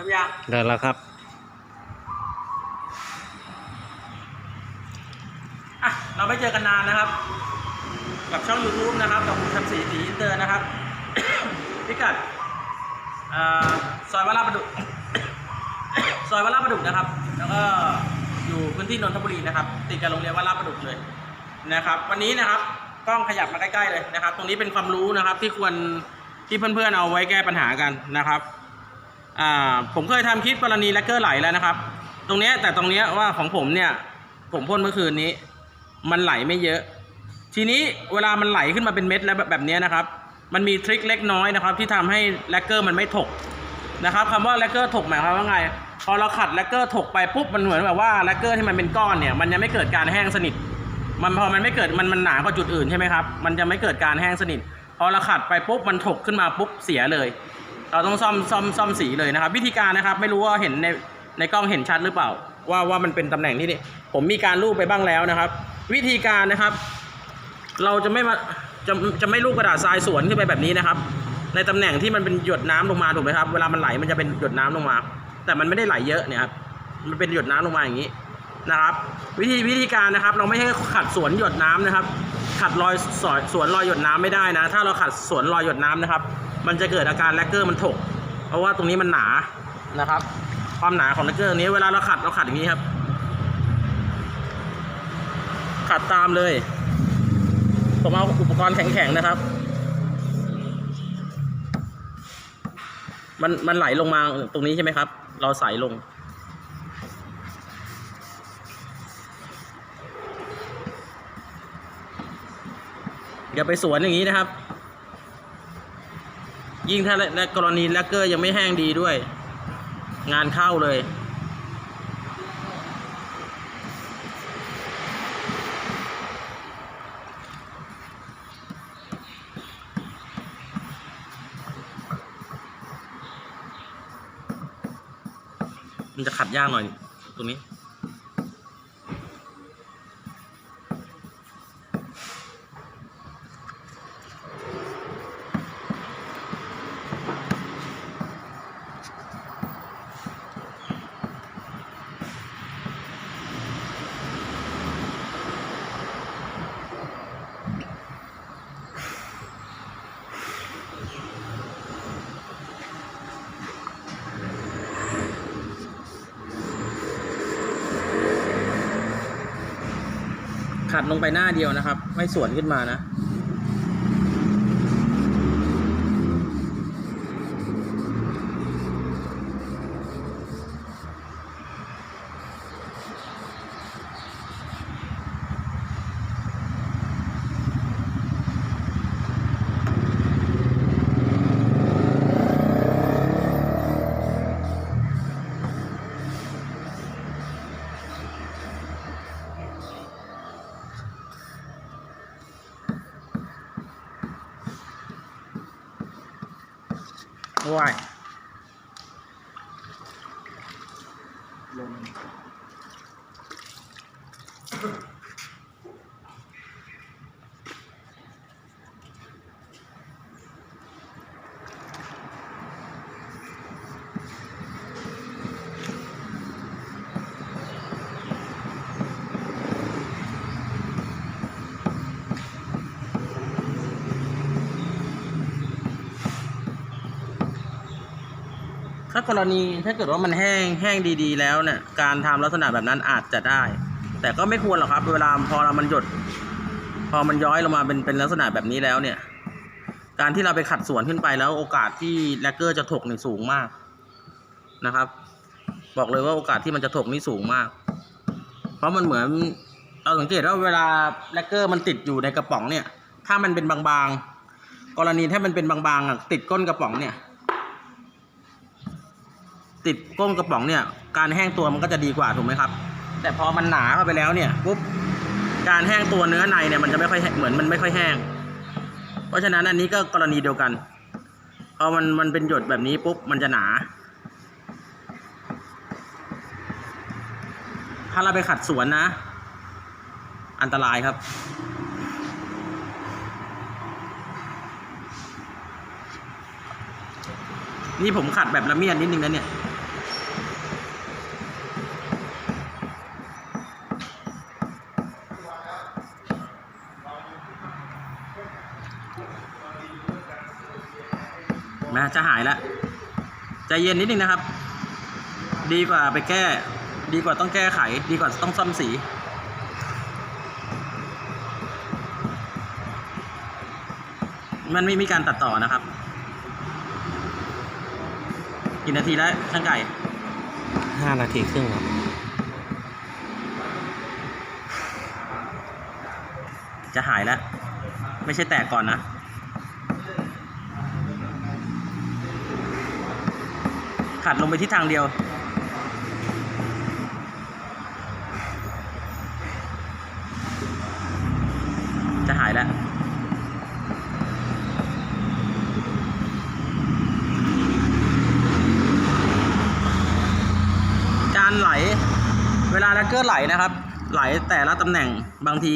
ริ่มยังได้แล้วครับอะเราไม่เจอกันนานนะครับ กับช่อง YouTube นะครับกับผมชันศรีสีอินเตอร์นะครับ พิกัดเอ่อซอยวัดลาดประดุกซอยวัดลาดประดุกนะครับ แล้วก็อยู่พื้นที่นนทบุรีนะครับ ติดกับโรงเรียนวัดลาดประดุกเลยนะครับ วันนี้นะครับกล้องขยับมาใกล้ๆเลยนะครับ ตรงนี้เป็นความรู้นะครับที่ควรที่เพื่อนๆเอาไว้แก้ปัญหากันนะครับ อ่าผมเคยทำคลิปกรณีแลกเกอร์ไหลแล้วนะครับ ตรงนี้แต่ตรงนี้ว่าของผมเนี่ย ผมพ่นเมื่อคืนนี้ มันไหลไม่เยอะ ทีนี้เวลามันไหลขึ้นมาเป็นเม็ดแล้วแบบนี้นะครับ มันมีทริคเล็กน้อยนะครับ ที่ทำให้แลกเกอร์มันไม่ถกนะครับคำว่าแลกเกอร์ถกหมายความว่าไง พอเราขัดแลกเกอร์ถกไปปุ๊บมันเหมือนแบบว่าแลกเกอร์ที่มันเป็นก้อนเนี่ยมันยังไม่เกิดการแห้งสนิท มันพอมันไม่เกิดมันมันหนากว่าจุดอื่นใช่ไหมครับมันจะไม่เกิดการแห้งสนิทพอเราขัดไปปุ๊บมันถกขึ้นมาปุ๊บเสียเลย เราต้องซ่อมซ่อมซ่อมสีเลยนะครับ วิธีการนะครับไม่รู้ว่าเห็นในในกล้องเห็นชัดหรือเปล่า ว่าว่ามันเป็นตำแหน่งที่นี่ผมมีการรูปไปบ้างแล้วนะครับ วิธีการนะครับ เราจะไม่มาจะจะไม่ลูกกระดาษทรายสวนขึ้นไปแบบนี้นะครับ ในตำแหน่งที่มันเป็นหยดน้ำลงมาถูกไหมครับ เวลามันไหลมันจะเป็นหยดน้ำลงมา แต่มันไม่ได้ไหลเยอะเนี่ยครับมันเป็นหยดน้ำลงมาอย่างนี้นะครับ วิธีวิธีการนะครับ เราไม่ให้ขัดสวนหยดน้ำนะครับ ขัดรอยสอยสวนรอยหยดน้ำไม่ได้นะ ถ้าเราขัดสวนรอยหยดน้ำนะครับ มันจะเกิดอาการแลกเกอร์มันถก เพราะว่าตรงนี้มันหนานะครับ ความหนาของแลกเกอร์นี้เวลาเราขัดเราขัดอย่างนี้ครับ ขัดตามเลยผมเอาอุปกรณ์แข็งๆนะครับ มันมันไหลลงมาตรงนี้ใช่ไหมครับ เราใส่ลง อย่าไปสวนอย่างนี้นะครับ ยิ่งถ้าและกรณีแลกเกอร์ยังไม่แห้งดีด้วย งานเข้าเลย มันจะขัดยากหน่อยตรงนี้ ขัดลงไปหน้าเดียวนะครับ ไม่สวนขึ้นมานะ ว้าย ถ้ากรณีถ้าเกิดว่ามันแห้งแห้งดีๆ แล้วเนี่ยการทำลักษณะแบบนั้นอาจจะได้ แต่ก็ไม่ควรหรอกครับ เวลาพอเรามันหยด พอมันย้อยลงมาเป็นเป็นลักษณะแบบนี้แล้วเนี่ย การที่เราไปขัดสวนขึ้นไปแล้วโอกาสที่แลกเกอร์จะถกเนี่ยสูงมากนะครับ บอกเลยว่าโอกาสที่มันจะถกนี่สูงมาก เพราะมันเหมือนเราสังเกตว่าเวลาแลกเกอร์มันติดอยู่ในกระป๋องเนี่ย ถ้ามันเป็นบางๆ กรณีถ้ามันเป็นบางๆอะติดก้นกระป๋องเนี่ย ติดก้นกระป๋องเนี่ย การแห้งตัวมันก็จะดีกว่าถูกไหมครับ แต่พอมันหนาเข้าไปแล้วเนี่ยปุ๊บการแห้งตัวเนื้อในเนี่ยมันจะไม่ค่อยเหมือนมันไม่ค่อยแห้ง เพราะฉะนั้นอันนี้ก็กรณีเดียวกันพอมันมันเป็นหยดแบบนี้ปุ๊บมันจะหนา ถ้าเราไปขัดสวนนะ อันตรายครับนี่ผมขัดแบบละเมียดนิดนึงนะเนี่ย จะหายแล้วใจเย็นนิดนึงนะครับ ดีกว่าไปแก้ ดีกว่าต้องแก้ไข ดีกว่าต้องซ่อมสี มันไม่มีการตัดต่อนะครับกี่นาทีแล้วช่างไก่ห้านาทีครึ่งครับจะหายแล้ว ไม่ใช่แตกก่อนนะ ขัดลงไปที่ทางเดียว จะหายแล้วการไหล เวลาแลกเกอร์ไหลนะครับ ไหลแต่ละตำแหน่งบางที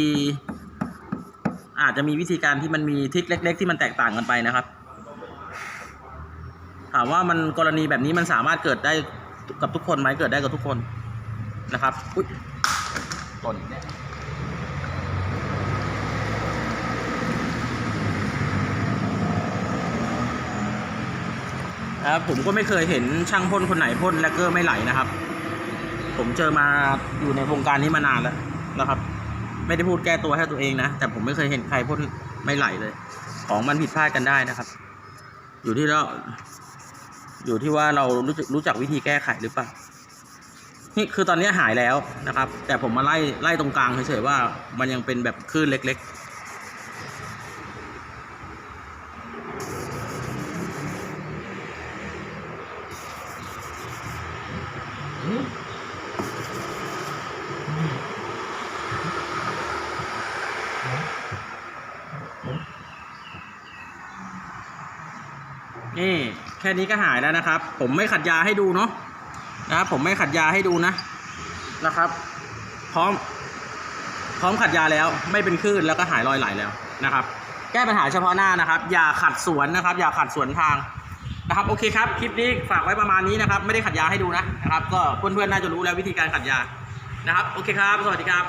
อาจจะมีวิธีการที่มันมีทริคเล็ก ๆ ที่มันแตกต่างกันไปนะครับ ถามว่ามันกรณีแบบนี้มันสามารถเกิดได้กับทุกคนไหมเกิดได้กับทุกคนนะครับอุ๊ยหล่นนะครับผมก็ไม่เคยเห็นช่างพ่นคนไหนพ่นแลกเกอร์ไม่ไหลนะครับ ผมเจอมาอยู่ในวงการนี้มานานแล้วนะครับ ไม่ได้พูดแก้ตัวให้ตัวเองนะ แต่ผมไม่เคยเห็นใครพ่นไม่ไหลเลย ของมันผิดพลาดกันได้นะครับ อยู่ที่เรา อยู่ที่ว่าเรารู้จักรู้จักวิธีแก้ไขหรือเปล่า นี่คือตอนนี้หายแล้วนะครับ แต่ผมมาไล่ไล่ตรงกลางเฉยๆว่ามันยังเป็นแบบคลื่นเล็ก ๆนี่ ค่นี้ก็หายแล้วนะครับ ผมไม่ขัดยาให้ดูเนาะนะครับผมไม่ขัดยาให้ดูนะนะครับ พร้อม พร้อมขัดยาแล้วไม่เป็นคลื่นแล้วก็หายรอยไหลแล้วนะครับ แก้ปัญหาเฉพาะหน้านะครับ อย่าขัดสวนนะครับ อย่าขัดสวนทางนะครับโอเคครับคลิปนี้ฝากไว้ประมาณนี้นะครับ ไม่ได้ขัดยาให้ดูนะนะครับ ก็เพื่อนๆน่าจะรู้แล้ววิธีการขัดยานะครับ โอเคครับ สวัสดีครับ